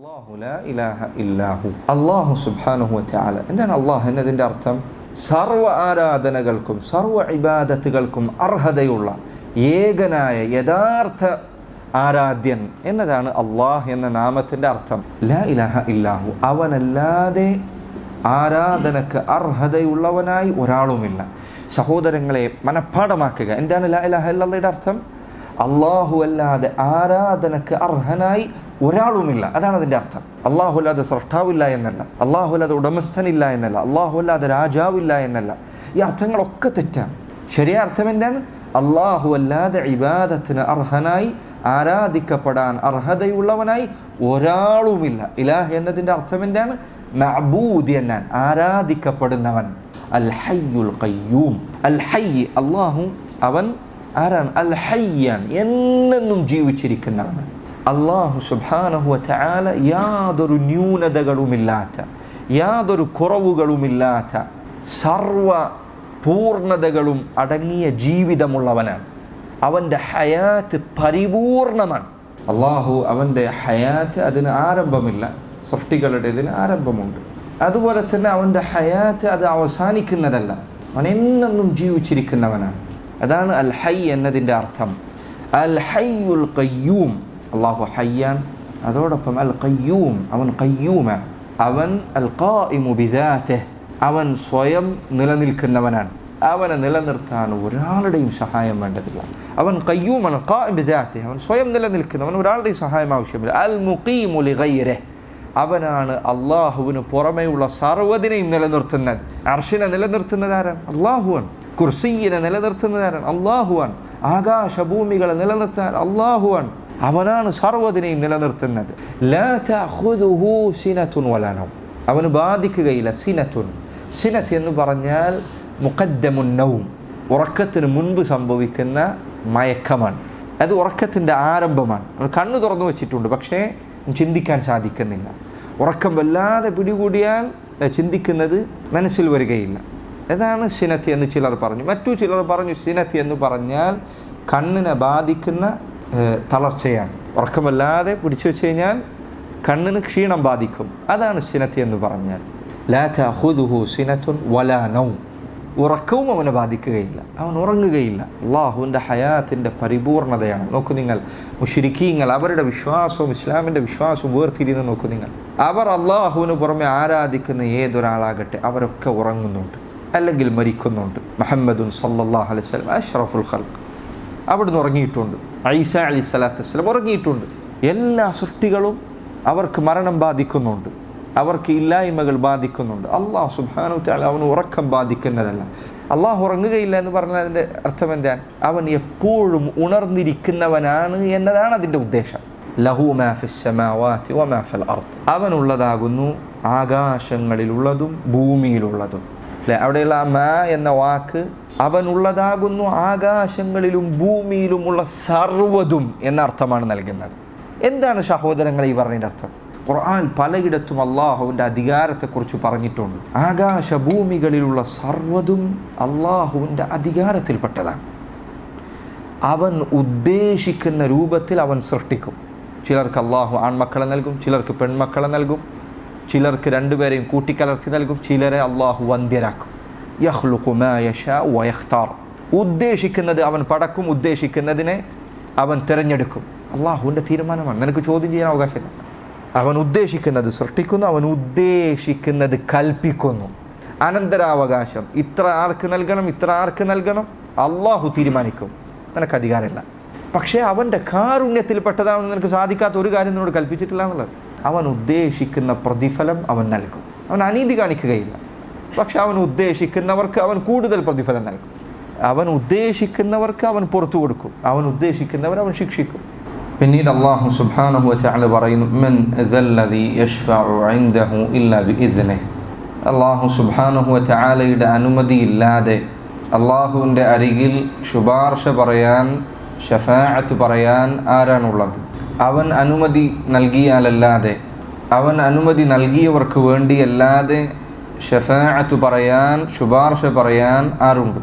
അല്ലാഹു ലാ ഇലാഹ ഇല്ലാഹു. അല്ലാഹു സുബ്ഹാനഹു വതആല എന്താണ് അള്ളാഹ് എന്നതിന്റെ അർത്ഥം? സർവ ആരാധനകൾക്കും സർവ ഇബാദത്തുകൾക്കും അർഹതയുള്ള ഏകനായ യഥാർത്ഥ ആരാധ്യൻ എന്നതാണ് അള്ളാഹ് എന്ന നാമത്തിന്റെ അർത്ഥം. ലാ ഇലാഹ ഇല്ലാഹു. അവനല്ലാതെ ആരാധനക്ക് അർഹതയുള്ളവനായി ഒരാളുമില്ല. സഹോദരങ്ങളെ മനഃപ്പാടമാക്കുക എന്താണ് ലാ ഇലാഹ ഇല്ലയുടെ അർത്ഥം? അള്ളാഹു അല്ലാതെ ആരാധനക്ക് അർഹനായി ഒരാളുമില്ല. അതാണ് അതിന്റെ അർത്ഥം. അള്ളാഹു അല്ലാതെ സൃഷ്ടാവില്ല എന്നല്ല. അള്ളാഹു അല്ലാതെ ഉടമസ്ഥനില്ല എന്നല്ല. അള്ളാഹു അല്ലാതെ രാജാവില്ല എന്നല്ല. ഈ അർത്ഥങ്ങളൊക്കെ തെറ്റാണ്. ശരിയായ അർത്ഥം എന്താണ്? അള്ളാഹു അല്ലാതെ ഇബാദത്തിന് അർഹനായി ആരാധിക്കപ്പെടാൻ അർഹതയുള്ളവനായി ഒരാളുമില്ല. ഇലാഹ് എന്നതിന്റെ അർത്ഥം എന്താണ്? മഅബൂദ് എന്നാൻ ആരാധിക്കപ്പെടുന്നവൻ. അൽ ഹയ്യുൽ ഖയ്യൂം. അൽ ഹയ്യ്. അള്ളാഹു അവൻ ആരാണ്? അൽ ഹയ്യാൻ എന്നെന്നും ജീവിച്ചിരിക്കുന്നതാണ് അള്ളാഹു സുബാനഹുവ ചാല യാതൊരു ന്യൂനതകളുമില്ലാത്ത യാതൊരു കുറവുകളുമില്ലാത്ത സർവ പൂർണതകളും അടങ്ങിയ ജീവിതമുള്ളവനാണ്. അവന്റെ ഹയാത്ത് പരിപൂർണമാണ്. അള്ളാഹു അവന്റെ ഹയാത്ത് അതിന് ആരംഭമില്ല. സൃഷ്ടികളുടേതിന് ആരംഭമുണ്ട്. അതുപോലെ തന്നെ അവന്റെ ഹയാത്ത് അത് അവസാനിക്കുന്നതല്ല. അവൻ എന്നെന്നും ജീവിച്ചിരിക്കുന്നവനാണ്. അതാണ് അൽ ഹൈ എന്നതിന്റെ അർത്ഥം. അൽ ഹയ്യുൽ കയ്യൂം അള്ളാഹു ഹയ്യാൻ. അതോടൊപ്പം അൽ കയ്യൂം അവൻ കയ്യൂമ അവൻ അൽ ബിദാത്തെ അവൻ സ്വയം നിലനിൽക്കുന്നവനാണ്. അവനെ നിലനിർത്താൻ ഒരാളുടെയും സഹായം വേണ്ടതില്ല. അവൻ കയ്യൂമാണ് ബിദാത്തെ അവൻ സ്വയം നിലനിൽക്കുന്നവൻ ഒരാളുടെയും സഹായം ആവശ്യമില്ല. അൽ മുഖീമു ലിഗൈരെ അവനാണ് അള്ളാഹുവിന് പുറമെയുള്ള സർവതിനെയും നിലനിർത്തുന്നത്. അർഷിനെ നിലനിർത്തുന്നത് ആരാണ്? അള്ളാഹുവാണ് കുർസീനെ നിലനിർത്തുന്നതാരാണ്? അള്ളാഹുവാൻ ആകാശഭൂമികളെ നിലനിർത്താൻ അള്ളാഹുവാൻ അവനാണ് സർവതിനെയും നിലനിർത്തുന്നത്. അവന് ബാധിക്കുകയില്ല സിനത്തുൻ. സിനത്ത് എന്ന് പറഞ്ഞാൽ മുഖദ്ദമുന്നവും ഉറക്കത്തിന് മുൻപ് സംഭവിക്കുന്ന മയക്കമാണ്. അത് ഉറക്കത്തിന്റെ ആരംഭമാണ്. കണ്ണു തുറന്നു വെച്ചിട്ടുണ്ട് പക്ഷേ ചിന്തിക്കാൻ സാധിക്കുന്നില്ല. ഉറക്കം വല്ലാതെ പിടികൂടിയാൽ ചിന്തിക്കുന്നത് മനസ്സിൽ വരികയില്ല. അതാണ് സിനത്തി എന്ന് ചിലർ പറഞ്ഞു. മറ്റു ചിലർ പറഞ്ഞു സിനത്തി എന്ന് പറഞ്ഞാൽ കണ്ണിനെ ബാധിക്കുന്ന തളർച്ചയാണ്. ഉറക്കമല്ലാതെ പിടിച്ചു വെച്ച് കഴിഞ്ഞാൽ കണ്ണിന് ക്ഷീണം ബാധിക്കും. അതാണ് സിനത്തി എന്ന് പറഞ്ഞാൽ. ഉറക്കവും അവനെ ബാധിക്കുകയില്ല. അവൻ ഉറങ്ങുകയില്ല. അള്ളാഹുവിന്റെ ഹയാത്തിന്റെ പരിപൂർണതയാണ്. നോക്കൂ നിങ്ങൾ മുഷിരിക്കീങ്ങൾ അവരുടെ വിശ്വാസവും ഇസ്ലാമിന്റെ വിശ്വാസവും വേർതിരിയുന്ന നോക്കൂ നിങ്ങൾ. അവർ അള്ളാഹുവിന് പുറമെ ആരാധിക്കുന്ന ഏതൊരാളാകട്ടെ അവരൊക്കെ ഉറങ്ങുന്നുണ്ട്. അല്ലെങ്കിൽ മരിക്കുന്നുണ്ട്. മുഹമ്മദുൻ സല്ലാഹ് അലൈഹി സ്വലം അഷ്റഫുൽ ഖൽക്ക് അവിടുന്ന് ഉറങ്ങിയിട്ടുണ്ട്. ഐസ അലി സ്വലാത്തു വസ്ലം ഉറങ്ങിയിട്ടുണ്ട്. എല്ലാ സൃഷ്ടികളും അവർക്ക് മരണം ബാധിക്കുന്നുണ്ട്. അവർക്ക് ഇല്ലായ്മകൾ ബാധിക്കുന്നുണ്ട്. അള്ളാഹു സുബാനു താല അവന് ഉറക്കം ബാധിക്കുന്നതല്ല. അള്ളാഹു ഉറങ്ങുകയില്ല എന്ന് പറഞ്ഞാൽ അതിന്റെ അർത്ഥം എന്താണ്? അവൻ എപ്പോഴും ഉണർന്നിരിക്കുന്നവനാണ് എന്നതാണ് അതിന്റെ ഉദ്ദേശം. ലഹു അവനുള്ളതാകുന്നു ആകാശങ്ങളിലുള്ളതും ഭൂമിയിലുള്ളതും. അല്ലെ? അവിടെയുള്ള ആ മാ എന്ന വാക്ക് അവൻ അവനുള്ളതാകുന്നു ആകാശങ്ങളിലും ഭൂമിയിലുമുള്ള സർവതും എന്ന അർത്ഥമാണ് നൽകുന്നത്. എന്താണ് സഹോദരങ്ങൾ ഈ പറഞ്ഞതിന്റെ അർത്ഥം? ഖുർആൻ പലയിടത്തും അള്ളാഹുവിന്റെ അധികാരത്തെക്കുറിച്ച് പറഞ്ഞിട്ടുണ്ട്. ആകാശ ഭൂമികളിലുള്ള സർവതും അള്ളാഹുവിന്റെ അധികാരത്തിൽപ്പെട്ടതാണ്. അവൻ ഉദ്ദേശിക്കുന്ന രൂപത്തിൽ അവൻ സൃഷ്ടിക്കും. ചിലർക്ക് അള്ളാഹു ആൺമക്കളെ നൽകും ചിലർക്ക് പെൺമക്കളെ നൽകും. ചിലർക്ക് രണ്ടുപേരെയും കൂട്ടിക്കലർത്തി നൽകും ചിലരെ അള്ളാഹു വന്ധ്യരാക്കും. യഹ്ലുഖുമാർ ഉദ്ദേശിക്കുന്നത് അവൻ പടക്കും ഉദ്ദേശിക്കുന്നതിനെ അവൻ തിരഞ്ഞെടുക്കും. അള്ളാഹുവിന്റെ തീരുമാനമാണ്. നിനക്ക് ചോദ്യം ചെയ്യാൻ അവകാശമില്ല. അവൻ ഉദ്ദേശിക്കുന്നത് സൃഷ്ടിക്കുന്നു അവൻ ഉദ്ദേശിക്കുന്നത് കൽപ്പിക്കുന്നു. അനന്തരാവകാശം. ഇത്ര ആർക്ക് നൽകണം ഇത്ര ആർക്ക് നൽകണം? അള്ളാഹു തീരുമാനിക്കും. നിനക്ക് അധികാരമില്ല. പക്ഷേ അവന്റെ കാരുണ്യത്തിൽപ്പെട്ടതാണെന്ന് നിനക്ക് സാധിക്കാത്ത ഒരു കാര്യം നിന്നോട് കൽപ്പിച്ചിട്ടില്ല എന്നുള്ളത്. അവൻ ഉദ്ദേശിക്കുന്ന പ്രതിഫലം അവൻ നൽകും. അവൻ അനീതി കാണിക്കുകയില്ല. പക്ഷെ അവൻ ഉദ്ദേശിക്കുന്നവർക്ക് അവൻ കൂടുതൽ പ്രതിഫലം നൽകും. അവൻ ഉദ്ദേശിക്കുന്നവർക്ക് അവൻ പുറത്തു കൊടുക്കും. അവൻ ഉദ്ദേശിക്കുന്നവർ അവൻ ശിക്ഷിക്കും. പിന്നീട് അള്ളാഹു സുബ്ഹാനഹു വച്ചാൽ പറയുന്നു മൻ ഇല്ലാ അള്ളാഹു സുബ്ഹാനഹു വച്ചാലയുടെ അനുമതി ഇല്ലാതെ അള്ളാഹുവിന്റെ അരികിൽ ശുപാർശ പറയാൻ ഷഫാഅത്ത് പറയാൻ ആരാണുള്ളത്? അവൻ അനുമതി നൽകിയാലല്ലാതെ അവൻ അനുമതി നൽകിയവർക്ക് വേണ്ടിയല്ലാതെ ഷഫാഅത്ത് പറയാൻ ശുപാർശ പറയാൻ ആരുണ്ട്?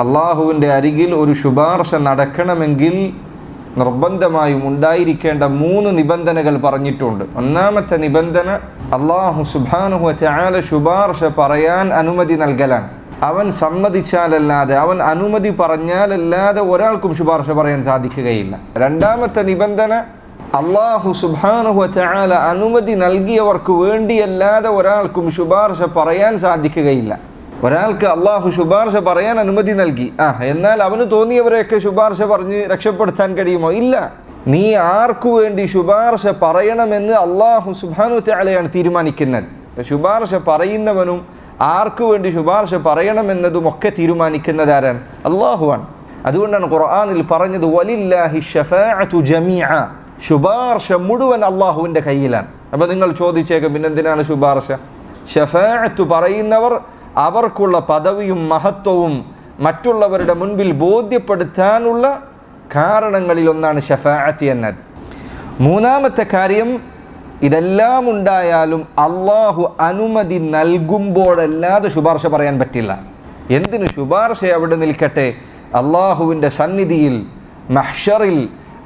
അള്ളാഹുവിന്റെ അരികിൽ ഒരു ശുപാർശ നടക്കണമെങ്കിൽ നിർബന്ധമായും ഉണ്ടായിരിക്കേണ്ട മൂന്ന് നിബന്ധനകൾ പറഞ്ഞിട്ടുണ്ട്. ഒന്നാമത്തെ നിബന്ധന അള്ളാഹു സുബാനുഹു ചാല ശുപാർശ പറയാൻ അനുമതി നൽകലാണ്. അവൻ സമ്മതിച്ചാലല്ലാതെ അവൻ അനുമതി പറഞ്ഞാലല്ലാതെ ഒരാൾക്കും ശുപാർശ പറയാൻ സാധിക്കുകയില്ല. രണ്ടാമത്തെ നിബന്ധന അള്ളാഹു സുബാനുഹു ചാല അനുമതി നൽകിയവർക്ക് വേണ്ടിയല്ലാതെ ഒരാൾക്കും ശുപാർശ പറയാൻ സാധിക്കുകയില്ല. ഒരാൾക്ക് അള്ളാഹു ശുപാർശ പറയാൻ അനുമതി നൽകി. ആ എന്നാൽ അവന് തോന്നിയവരെയൊക്കെ ശുപാർശ പറഞ്ഞ് രക്ഷപ്പെടുത്താൻ കഴിയുമോ? ഇല്ല. നീ ആർക്കു വേണ്ടി ശുപാർശ പറയണമെന്ന് അള്ളാഹു സുബാനു ചാലയാണ് തീരുമാനിക്കുന്നത്. ശുപാർശ പറയുന്നവനും ആർക്കു വേണ്ടി ശുപാർശ പറയണമെന്നതും ഒക്കെ തീരുമാനിക്കുന്നത് ആരാണ്? അള്ളാഹുവാണ് അതുകൊണ്ടാണ് ഖുർആാനിൽ പറഞ്ഞത് വലില്ലാഹി ഷഫാഅതു ജമീഅ. ശുപാർശ മുഴുവൻ അള്ളാഹുവിന്റെ കയ്യിലാണ്. അപ്പോൾ നിങ്ങൾ ചോദിച്ചേക്കും പിന്നെന്തിനാണ് ശുപാർശ? ഷഫാഅത്ത് പറയുന്നവർ അവർക്കുള്ള പദവിയും മഹത്വവും മറ്റുള്ളവരുടെ മുൻപിൽ ബോധ്യപ്പെടുത്താനുള്ള കാരണങ്ങളിൽ ഒന്നാണ് ഷഫാഅത്ത് എന്നത്. മൂന്നാമത്തെ കാര്യം ഇതെല്ലാം ഉണ്ടായാലും അള്ളാഹു അനുമതി നൽകുമ്പോഴല്ലാതെ ശുപാർശ പറയാൻ പറ്റില്ല. എന്തിനു ശുപാർശ അവിടെ നിൽക്കട്ടെ? അള്ളാഹുവിന്റെ സന്നിധിയിൽ മഹ്ഷറിൽ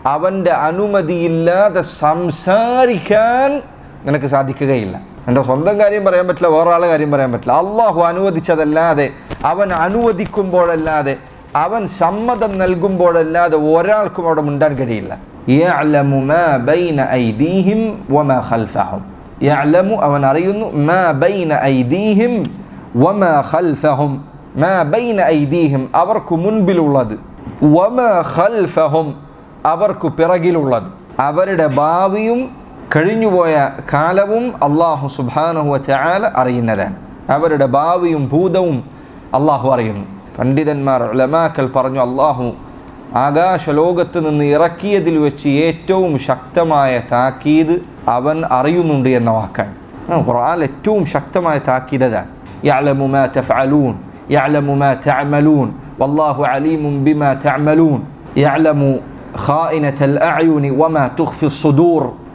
അവന്റെ അനുമതിയില്ലാതെ സംസാരിക്കാൻ നിനക്ക് സാധിക്കുകയില്ല. എന്റെ സ്വന്തം കാര്യം പറയാൻ പറ്റില്ല വേറൊരാളെ കാര്യം പറയാൻ പറ്റില്ല. അള്ളാഹു അനുവദിച്ചതല്ലാതെ അവൻ അനുവദിക്കുമ്പോഴല്ലാതെ അവൻ സമ്മതം നൽകുമ്പോഴല്ലാതെ ഒരാൾക്കും അവിടെ മുണ്ടാൻ കഴിയില്ല. അവൻ അറിയുന്നു അവർക്ക് മുൻപിലുള്ളത്. അവർക്കു പിറകിലുള്ളത്. അവരുടെ ഭാവിയും കഴിഞ്ഞുപോയ കാലവും അള്ളാഹു സുബാനഹുവ ചാല അറിയുന്നതാണ്. അവരുടെ ഭാവിയും ഭൂതവും അള്ളാഹു അറിയുന്നു. പണ്ഡിതന്മാർ ലമാക്കൾ പറഞ്ഞു അള്ളാഹു ആകാശലോകത്ത് നിന്ന് ഇറക്കിയതിൽ വെച്ച് ഏറ്റവും ശക്തമായ താക്കീത് അവൻ അറിയുന്നുണ്ട് എന്ന വാക്കാണ്. ഖുർആൻ ഏറ്റവും ശക്തമായ താക്കീത് അതാണ്. യഅലമുമാ തഫഅലൂൻ യഅലമുമാ തഅമലൂൻ വല്ലാഹു അലീമും ബിമാ തഅമലൂൻ യഅലമു വമാ തുഖ്ഫി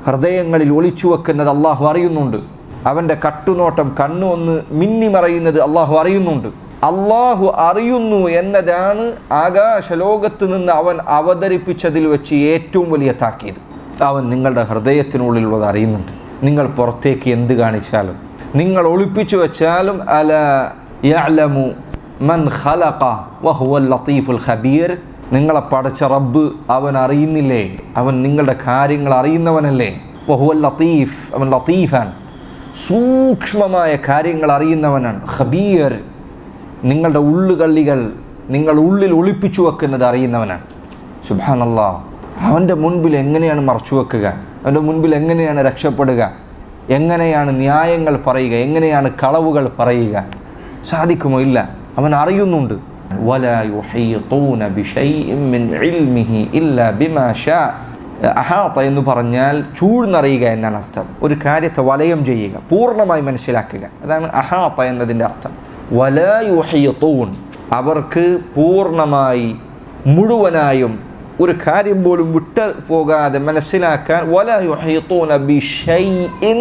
ഹൃദയങ്ങളിൽ ഒളിച്ചു വെക്കുന്നത് അള്ളാഹു അറിയുന്നുണ്ട്. അവന്റെ കട്ടുനോട്ടം കണ്ണു ഒന്ന് മിന്നിമറയുന്നത് അള്ളാഹു അറിയുന്നുണ്ട്. അള്ളാഹു അറിയുന്നു എന്നതാണ് ആകാശലോകത്ത് നിന്ന് അവൻ അവതരിപ്പിച്ചതിൽ വെച്ച് ഏറ്റവും വലിയ താക്കീത്. അവൻ നിങ്ങളുടെ ഹൃദയത്തിനുള്ളിലുള്ളത് അറിയുന്നുണ്ട്. നിങ്ങൾ പുറത്തേക്ക് എന്ത് കാണിച്ചാലും നിങ്ങൾ ഒളിപ്പിച്ചു വെച്ചാലും അല യഅലമു മൻ ഖലഖ വഹുവൽ ലത്തീഫുൽ ഖബീർ. നിങ്ങളെ പടച്ച റബ്ബ് അവൻ അറിയുന്നില്ലേ? അവൻ നിങ്ങളുടെ കാര്യങ്ങൾ അറിയുന്നവനല്ലേ? വഹുവൽ ലത്തീഫ് അവൻ ലത്തീഫാൻ സൂക്ഷ്മമായ കാര്യങ്ങൾ അറിയുന്നവനാണ്. ഹബീർ നിങ്ങളുടെ ഉള്ളുകള്ളികൾ നിങ്ങൾ ഉള്ളിൽ ഒളിപ്പിച്ചു വെക്കുന്നത് അറിയുന്നവനാണ്. സുബാനല്ല അവന്റെ മുൻപിൽ എങ്ങനെയാണ് മറച്ചു വെക്കുക? അവന്റെ മുൻപിൽ എങ്ങനെയാണ് രക്ഷപ്പെടുക? എങ്ങനെയാണ് ന്യായങ്ങൾ പറയുക? എങ്ങനെയാണ് കളവുകൾ പറയുക? സാധിക്കുമോ ഇല്ല? അവൻ അറിയുന്നുണ്ട്. ولا يحيطون بشيء من علمه إلا بما شاء അഹാത്ത എന്ന് പറഞ്ഞാൽ ചൂഴ്ന്നറിയുക എന്നാണ് അർത്ഥം ഒരു കാര്യത്തെ വലയം ചെയ്യുക പൂർണ്ണമായി മനസ്സിലാക്കുക അതാണ് അഹാത്ത എന്നതിൻ്റെ അർത്ഥം വലയുഹയത്തൂൺ അവർക്ക് പൂർണ്ണമായി മുഴുവനായും ഒരു കാര്യം പോലും വിട്ട് പോകാതെ മനസ്സിലാക്കാൻ വലയുഹയത്തൂന ബിഷൈഇൻ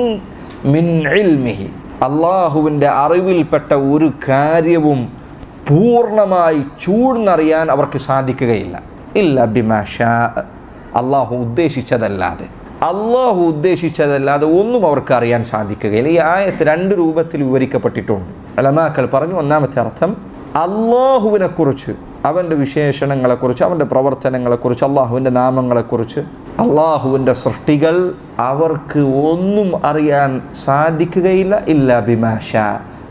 മിൻ ഇൽമിഹി അള്ളാഹുവിൻ്റെ അറിവിൽപ്പെട്ട ഒരു കാര്യവും പൂർണമായി ചൂഴ്ന്നറിയാൻ അവർക്ക് സാധിക്കുകയില്ല. ഇല്ല ബിമാഷ അള്ളാഹു ഉദ്ദേശിച്ചതല്ലാതെ. അള്ളാഹു ഉദ്ദേശിച്ചതല്ലാതെ ഒന്നും അവർക്ക് അറിയാൻ സാധിക്കുകയില്ല. ഈ ആയത്ത് രണ്ട് രൂപത്തിൽ വിവരിക്കപ്പെട്ടിട്ടുണ്ട്. അലമാക്കൾ പറഞ്ഞു ഒന്നാമത്തെ അർത്ഥം അള്ളാഹുവിനെക്കുറിച്ച് അവന്റെ വിശേഷണങ്ങളെക്കുറിച്ച് അവന്റെ പ്രവർത്തനങ്ങളെക്കുറിച്ച് അള്ളാഹുവിന്റെ നാമങ്ങളെക്കുറിച്ച് അള്ളാഹുവിന്റെ സൃഷ്ടികൾ അവർക്ക് ഒന്നും അറിയാൻ സാധിക്കുകയില്ല. ഇല്ല ബിമാഷ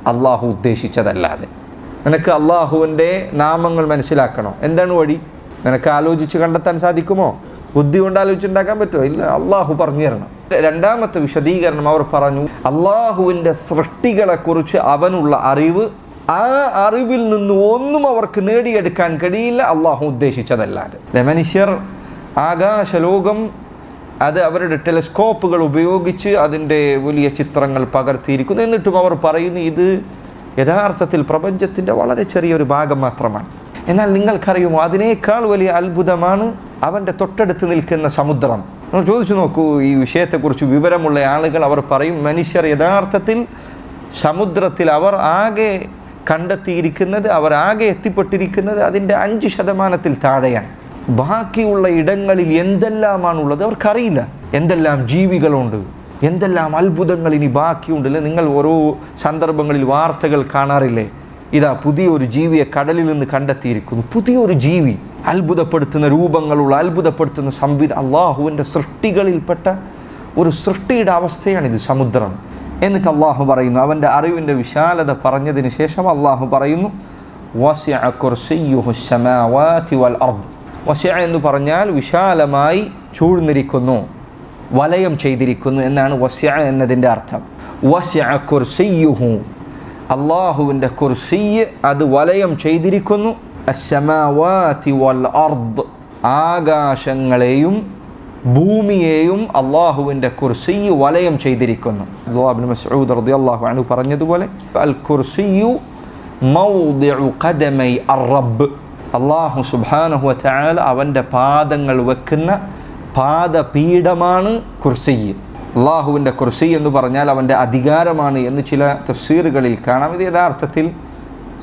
അള്ളാഹു ഉദ്ദേശിച്ചതല്ലാതെ. നിനക്ക് അള്ളാഹുവിന്റെ നാമങ്ങൾ മനസ്സിലാക്കണോ? എന്താണ് വഴി? നിനക്ക് ആലോചിച്ച് കണ്ടെത്താൻ സാധിക്കുമോ? ബുദ്ധി കൊണ്ട് ആലോചിച്ചുണ്ടാക്കാൻ പറ്റുമോ? ഇല്ല അള്ളാഹു പറഞ്ഞു തരണം. രണ്ടാമത്തെ വിശദീകരണം അവർ പറഞ്ഞു അള്ളാഹുവിന്റെ സൃഷ്ടികളെക്കുറിച്ച് അവനുള്ള അറിവ് ആ അറിവിൽ നിന്ന് ഒന്നും അവർക്ക് നേടിയെടുക്കാൻ കഴിയില്ല. അള്ളാഹു ഉദ്ദേശിച്ചതല്ലാതെ? മനുഷ്യർ ആകാശലോകം അത് അവരുടെ ടെലിസ്കോപ്പുകൾ ഉപയോഗിച്ച് അതിന്റെ വലിയ ചിത്രങ്ങൾ പകർത്തിയിരിക്കുന്നു. എന്നിട്ടും അവർ പറയുന്നു ഇത് യഥാർത്ഥത്തിൽ പ്രപഞ്ചത്തിന്റെ വളരെ ചെറിയൊരു ഭാഗം മാത്രമാണ്. എന്നാൽ നിങ്ങൾക്കറിയുമോ അതിനേക്കാൾ വലിയ അത്ഭുതമാണ് അവന്റെ തൊട്ടടുത്ത് നിൽക്കുന്ന സമുദ്രം. നമ്മൾ ചോദിച്ചു നോക്കൂ ഈ വിഷയത്തെക്കുറിച്ച് വിവരമുള്ള ആളുകൾ അവർ പറയും മനുഷ്യർ യഥാർത്ഥത്തിൽ സമുദ്രത്തിൽ അവർ ആകെ കണ്ടെത്തിയിരിക്കുന്നത് അവർ ആകെ എത്തിപ്പെട്ടിരിക്കുന്നത് അതിന്റെ അഞ്ച് ശതമാനത്തിൽ താഴെയാണ്. ബാക്കിയുള്ള ഇടങ്ങളിൽ എന്തെല്ലാമാണുള്ളത് അവർക്കറിയില്ല. എന്തെല്ലാം ജീവികളുണ്ട് എന്തെല്ലാം അത്ഭുതങ്ങൾ ഇനി ബാക്കിയുണ്ടല്ലേ? നിങ്ങൾ ഓരോ സന്ദർഭങ്ങളിൽ വാർത്തകൾ കാണാറില്ലേ? ഇതാ പുതിയൊരു ജീവിയെ കടലിൽ നിന്ന് കണ്ടെത്തിയിരിക്കുന്നു. പുതിയൊരു ജീവി അത്ഭുതപ്പെടുത്തുന്ന രൂപങ്ങളുള്ള അത്ഭുതപ്പെടുത്തുന്ന സംവിധ അള്ളാഹുവിന്റെ സൃഷ്ടികളിൽപ്പെട്ട ഒരു സൃഷ്ടിയുടെ അവസ്ഥയാണിത് സമുദ്രം. എന്നിട്ട് അള്ളാഹു പറയുന്നു അവന്റെ അറിവിന്റെ വിശാലത പറഞ്ഞതിന് ശേഷം അള്ളാഹു പറയുന്നു വസ്യ എന്ന് പറഞ്ഞാൽ വിശാലമായി ചൂഴ്ന്നിരിക്കുന്നു. വലയം ചെയ്തിരിക്കുന്നു എന്നാണ് വസ്യ എന്നതിന്റെ അർത്ഥം. വസ്യ കുർസിയുഹു. അള്ളാഹുവിന്റെ കുർസിയ് അത് വലയം ചെയ്തിരിക്കുന്നു. അസ്സമാവാതി വൽ അർദ്. ആകാശങ്ങളെയും ഭൂമിയെയും അള്ളാഹുവിന്റെ കുർസിയു വലയം ചെയ്തിരിക്കുന്നു. അബ്ദുല്ലാഹിബ്നു മസ്ഊദ് റളിയല്ലാഹു അൻഹു പറഞ്ഞതുപോലെ അൽ കുർസിയു ഖദമൈ അർ-റബ്ബ് അള്ളാഹു സുബാനഹു വതആല അവന്റെ പാദങ്ങൾ വെക്കുന്ന പാദപീഠമാണ് കുർസിയ് അള്ളാഹുവിന്റെ കുർസി എന്ന് പറഞ്ഞാൽ അവന്റെ അധികാരമാണ് എന്ന് ചില തഫ്സീറുകളിൽ കാണാം. ഇത് യഥാർത്ഥത്തിൽ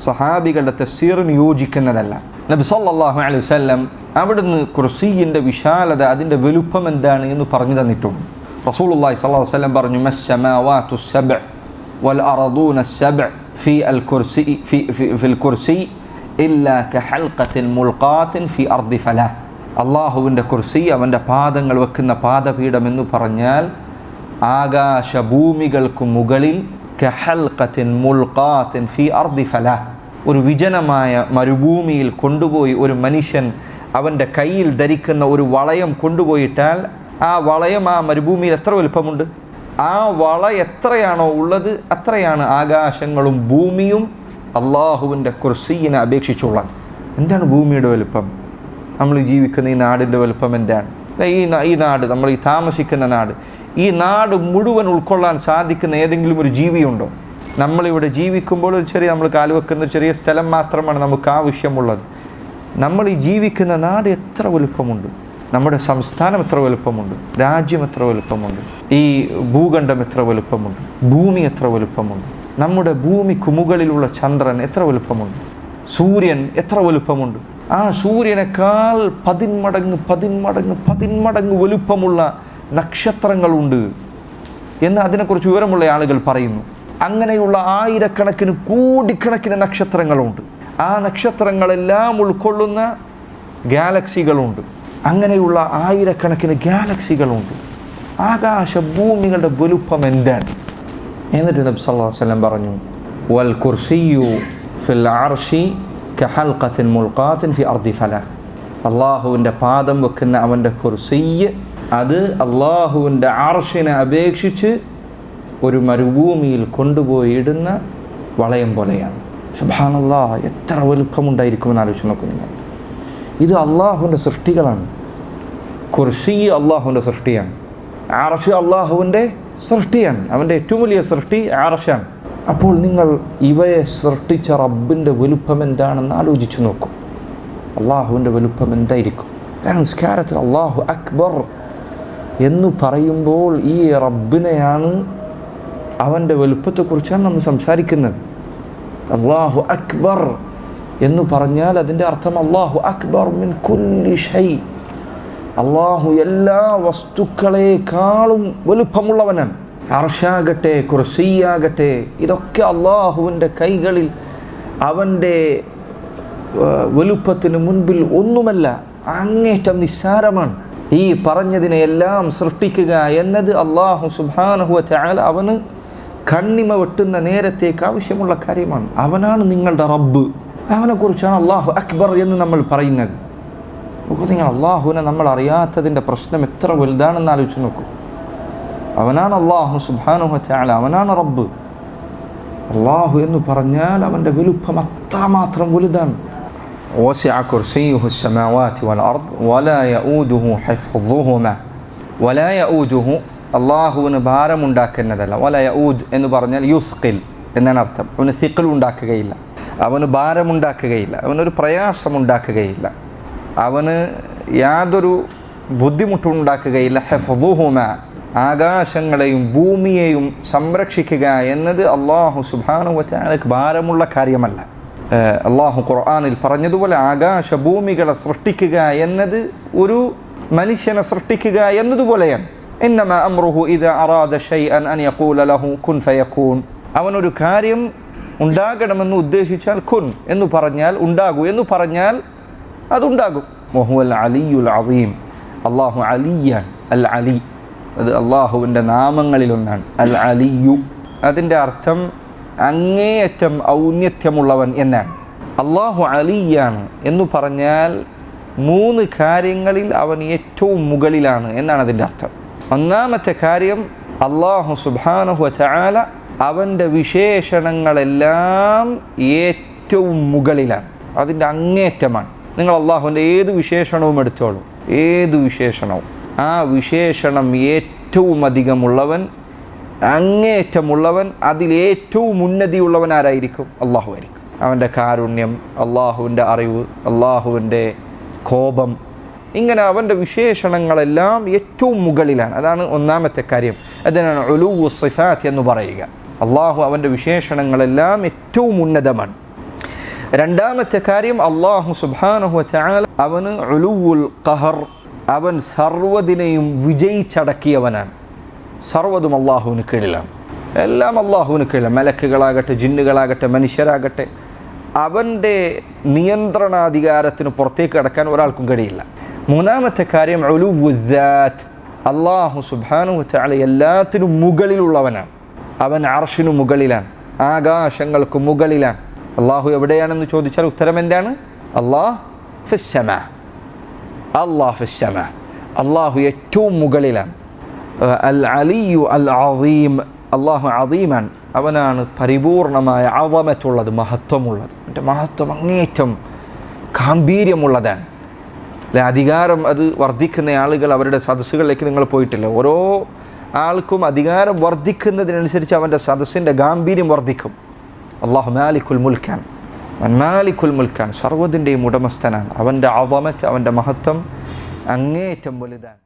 സഹാബികളുടെ തഫ്സീറിന് യോജിക്കുന്നതല്ല. നബി സല്ലാഹു അലൈഹി വസല്ലം അവിടുന്ന് കുർസീന്റെ വിശാലത അതിന്റെ വലുപ്പം എന്താണ് എന്ന് പറഞ്ഞു തന്നിട്ടുണ്ട്. റസൂലുള്ളാഹി സ്വല്ലല്ലാഹു അലൈഹി വസല്ലം പറഞ്ഞു മസ്സമാവാതു സബ്അ വൽ അറദൂന സബ്അ ഫി അൽ കുർസി ഫി ഫിൽ കുർസി ഇല്ലാ കഹൽഖത്തിൻ മുൽഖാത്തിൻ ഫി അർദി ഫലാഹ് അള്ളാഹുവിന്റെ കുർസി അവന്റെ പാദങ്ങൾ വെക്കുന്ന പാദപീഠം എന്ന് പറഞ്ഞാൽ ആകാശഭൂമികൾക്ക് മുകളിൽ കഹൽഖത്തിൻ മുൽഖാത്തിൻ ഫി അർദി ഫല. ഒരു വിജനമായ മരുഭൂമിയിൽ കൊണ്ടുപോയി ഒരു മനുഷ്യൻ അവന്റെ കയ്യിൽ ധരിക്കുന്ന ഒരു വളയം കൊണ്ടുപോയിട്ടാൽ ആ വളയം ആ മരുഭൂമിയിൽ എത്ര വലുപ്പമുണ്ട്? ആ വള എത്രയാണോ ഉള്ളത് അത്രയാണ് ആകാശങ്ങളും ഭൂമിയും അള്ളാഹുവിന്റെ കുർസീനെ അപേക്ഷിച്ചുള്ളത്. എന്താണ് ഭൂമിയുടെ വലുപ്പം? നമ്മൾ ജീവിക്കുന്ന ഈ നാടിന്റെ വലുപ്പം എന്താണ് ഈ ഈ നാട് നമ്മൾ ഈ താമസിക്കുന്ന നാട്. ഈ നാട് മുഴുവൻ ഉൾക്കൊള്ളാൻ സാധിക്കുന്ന ഏതെങ്കിലും ഒരു ജീവിയുണ്ടോ? നമ്മളിവിടെ ജീവിക്കുമ്പോൾ ഒരു ചെറിയ നമ്മൾ കാലുവെക്കുന്ന ഒരു ചെറിയ സ്ഥലം മാത്രമാണ് നമുക്ക് ആവശ്യമുള്ളത്. നമ്മൾ ഈ ജീവിക്കുന്ന നാട് എത്ര വലുപ്പമുണ്ട്? നമ്മുടെ സംസ്ഥാനം എത്ര വലുപ്പമുണ്ട്? രാജ്യം എത്ര വലുപ്പമുണ്ട്? ഈ ഭൂഖണ്ഡം എത്ര വലുപ്പമുണ്ട്? ഭൂമി എത്ര വലുപ്പമുണ്ട്? നമ്മുടെ ഭൂമിക്ക് മുകളിലുള്ള ചന്ദ്രൻ എത്ര വലുപ്പമുണ്ട്? സൂര്യൻ എത്ര വലുപ്പമുണ്ട്? ആ സൂര്യനേക്കാൾ പതിന്മടങ്ങ് പതിന്മടങ്ങ് പതിന്മടങ്ങ് വലുപ്പമുള്ള നക്ഷത്രങ്ങളുണ്ട് എന്ന് അതിനെക്കുറിച്ച് വിവരമുള്ള ആളുകൾ പറയുന്നു. അങ്ങനെയുള്ള ആയിരക്കണക്കിന് കോടിക്കണക്കിന് നക്ഷത്രങ്ങളുണ്ട്. ആ നക്ഷത്രങ്ങളെല്ലാം ഉൾക്കൊള്ളുന്ന ഗാലക്സികളുണ്ട്. അങ്ങനെയുള്ള ആയിരക്കണക്കിന് ഗാലക്സികളുണ്ട്. ആകാശ ഭൂമികളുടെ വലുപ്പം എന്താണ്? എന്നിട്ട് നബി സല്ലല്ലാഹു അലൈഹി പറഞ്ഞു വൽ ഖുർസിയു ഫിൽ അർഷി കഹൽഖത്തിൻ മുൽഖാത്തിൻ ഫി അർദി ഫല. അള്ളാഹുവിന്റെ പാദം വെക്കുന്ന അവന്റെ കുർസിയ് അത് അള്ളാഹുവിന്റെ ആർഷിനെ അപേക്ഷിച്ച് ഒരു മരുഭൂമിയിൽ കൊണ്ടുപോയി ഇടുന്ന വളയം പോലെയാണ്. സുബാനല്ലാ എത്ര വലുപ്പമുണ്ടായിരിക്കുമെന്ന് ആലോചിച്ച് നോക്കൂ നിങ്ങൾ. ഇത് അള്ളാഹുവിന്റെ സൃഷ്ടികളാണ്. കുർഷി അള്ളാഹുവിന്റെ സൃഷ്ടിയാണ്. ആർഷ് അള്ളാഹുവിന്റെ സൃഷ്ടിയാണ്. അവന്റെ ഏറ്റവും വലിയ സൃഷ്ടി ആർഷാണ് അപ്പോൾ നിങ്ങൾ ഇവയെ സൃഷ്ടിച്ച റബ്ബിന്റെ വലുപ്പം എന്താണെന്ന് ആലോചിച്ചു നോക്കും. അള്ളാഹുവിന്റെ വലുപ്പം എന്തായിരിക്കും? നമസ്കാരത്തിൽ അള്ളാഹു അക്ബർ എന്ന് പറയുമ്പോൾ ഈ റബ്ബിനെയാണ് അവന്റെ വലുപ്പത്തെക്കുറിച്ചാണ് നമ്മൾ സംസാരിക്കുന്നത്. അള്ളാഹു അക്ബർ എന്ന് പറഞ്ഞാൽ അതിന്റെ അർത്ഥം അള്ളാഹു അക്ബർ മിൻ കുല്ലി ഷൈ. അള്ളാഹു എല്ലാ വസ്തുക്കളെക്കാളും വലുപ്പമുള്ളവനാണ്. അർഷാകട്ടെ കുർസിയാകട്ടെ ഇതൊക്കെ അള്ളാഹുവിന്റെ കൈകളിൽ അവന്റെ വലുപ്പത്തിന് മുൻപിൽ ഒന്നുമല്ല അങ്ങേറ്റം നിസ്സാരമാണ്. ഈ പറഞ്ഞതിനെ എല്ലാം സൃഷ്ടിക്കുക എന്നത് അള്ളാഹു സുബാനഹുവ വച്ചാൽ അവന് കണ്ണിമ വെട്ടുന്ന നേരത്തേക്ക് ആവശ്യമുള്ള കാര്യമാണ്. അവനാണ് നിങ്ങളുടെ റബ്ബ്. അവനെക്കുറിച്ചാണ് അള്ളാഹു അക്ബർ എന്ന് നമ്മൾ പറയുന്നത്. നിങ്ങൾ അള്ളാഹുവിനെ നമ്മൾ അറിയാത്തതിന്റെ പ്രശ്നം എത്ര വലുതാണെന്ന് ആലോചിച്ച് നോക്കൂ. അവനാണ് അള്ളാഹു സുബാനുഹ ചാല അവനാണ് റബ്ബ് അള്ളാഹു എന്ന് പറഞ്ഞാൽ അവൻ്റെ വലുപ്പം അത്രമാത്രം വലുതാണ് وسع كرسيه السماوات والأرض ولا يؤوده حفظهما ولا يؤوده അള്ളാഹുവിന് ഭാരമുണ്ടാക്കുന്നതല്ല വല യഊദ് എന്ന് പറഞ്ഞാൽ യുസ്കിൽ എന്നാണ് അർത്ഥം അവന് സിക്കിൾ ഉണ്ടാക്കുകയില്ല അവന് ഭാരമുണ്ടാക്കുകയില്ല അവനൊരു പ്രയാസമുണ്ടാക്കുകയില്ല അവന് യാതൊരു ബുദ്ധിമുട്ടുണ്ടാക്കുകയില്ല ഹെഫുഹുമ ആകാശങ്ങളെയും ഭൂമിയെയും സംരക്ഷിക്കുക എന്നത് അള്ളാഹു സുബാനുവറ്റാലക്ക് ഭാരമുള്ള കാര്യമല്ല. അള്ളാഹു ഖുർആാനിൽ പറഞ്ഞതുപോലെ ആകാശ ഭൂമികളെ സൃഷ്ടിക്കുക എന്നത് ഒരു മനുഷ്യനെ സൃഷ്ടിക്കുക എന്നതുപോലെയാണ്. ഇന്നമ അമ്രുഹു ഇത് അറാദ ഷൈഅൻ അൻ ലഹു കുൻ അവനൊരു കാര്യം ഉണ്ടാകണമെന്ന് ഉദ്ദേശിച്ചാൽ ഖുൻ എന്ന് പറഞ്ഞാൽ ഉണ്ടാകൂ എന്ന് പറഞ്ഞാൽ അതുണ്ടാകും. മൊഹുൽ അലിയുൽ അസീം. അള്ളാഹു അലിയാൻ അൽ അലി. അത് അള്ളാഹുവിന്റെ നാമങ്ങളിലൊന്നാണ്. അൽ അലിയു. അതിന്റെ അർത്ഥം അങ്ങേയറ്റം ഔന്നത്യമുള്ളവൻ എന്നാണ്. അള്ളാഹു അലിയാണ് എന്ന് പറഞ്ഞാൽ മൂന്ന് കാര്യങ്ങളിൽ അവൻ ഏറ്റവും മുകളിലാണ് എന്നാണ് അതിന്റെ അർത്ഥം. ഒന്നാമത്തെ കാര്യം അള്ളാഹു സുബാനഹു ചാല അവന്റെ വിശേഷണങ്ങളെല്ലാം ഏറ്റവും മുകളിലാണ്. അതിന്റെ അങ്ങേറ്റമാണ് നിങ്ങൾ അള്ളാഹുവിന്റെ ഏത് വിശേഷണവും എടുത്തോളൂ. ഏത് വിശേഷണവും. ആ വിശേഷണം ഏറ്റവും അധികമുള്ളവൻ അങ്ങേറ്റമുള്ളവൻ അതിലേറ്റവും ഉന്നതിയുള്ളവൻ ആരായിരിക്കും? അള്ളാഹു ആയിരിക്കും. അവന്റെ കാരുണ്യം അള്ളാഹുവിന്റെ അറിവ് അള്ളാഹുവിന്റെ കോപം ഇങ്ങനെ അവന്റെ വിശേഷണങ്ങളെല്ലാം ഏറ്റവും മുകളിലാണ്. അതാണ് ഒന്നാമത്തെ കാര്യം. അതിനാണ് ഒലുവു സിഫാത്ത് എന്ന് പറയുക. അള്ളാഹു അവന്റെ വിശേഷണങ്ങളെല്ലാം ഏറ്റവും ഉന്നതമാണ്. രണ്ടാമത്തെ കാര്യം അള്ളാഹു സുബാനഹു അവന് ഒലുവുൽ ഖഹർ അവൻ സർവതിനെയും വിജയിച്ചടക്കിയവനാണ്. സർവതും അള്ളാഹുവിന് കീഴിലാണ്. എല്ലാം അള്ളാഹുവിന് കീഴിലാണ്. മലക്കുകളാകട്ടെ ജിന്നുകളാകട്ടെ മനുഷ്യരാകട്ടെ അവന്റെ നിയന്ത്രണാധികാരത്തിന് പുറത്തേക്ക് കടക്കാൻ ഒരാൾക്കും കഴിയില്ല. മൂന്നാമത്തെ കാര്യം ഒലുവുദാത്ത് അള്ളാഹു സുബാനു വച്ചാൽ എല്ലാത്തിനും മുകളിലുള്ളവനാണ്. അവൻ അർഷിനു മുകളിലാണ്. ആകാശങ്ങൾക്ക് മുകളിലാണ്. അള്ളാഹു എവിടെയാണെന്ന് ചോദിച്ചാൽ ഉത്തരം എന്താണ്? അള്ളാഹ് ഫിസ്സമ അള്ളാഹ് ഫിസ്സമ അള്ളാഹു ഏറ്റവും മുകളിലാണ്. അൽ അലിയു അൽ അദീം അള്ളാഹു അദീമാൻ. അവനാണ് പരിപൂർണമായ അവമറ്റുള്ളത് മഹത്വമുള്ളത്. എന്റെ മഹത്വം അങ്ങേറ്റം ഗാംഭീര്യമുള്ളതാണ്. അല്ലെ അധികാരം അത് വർദ്ധിക്കുന്ന ആളുകൾ അവരുടെ സദസ്സുകളിലേക്ക് നിങ്ങൾ പോയിട്ടില്ല. ഓരോ ആൾക്കും അധികാരം വർദ്ധിക്കുന്നതിനനുസരിച്ച് അവന്റെ സദസ്സിന്റെ ഗാംഭീര്യം വർദ്ധിക്കും. അള്ളാഹു മാലിക്കുൽ മുൽക്കാൻ മാലിക്കുൽ മുൽക്കാൻ സർവതിന്റെയും ഉടമസ്ഥനാണ്. അവന്റെ അവമറ്റ് അവന്റെ മഹത്വം അങ്ങേയറ്റം വലുതാണ്.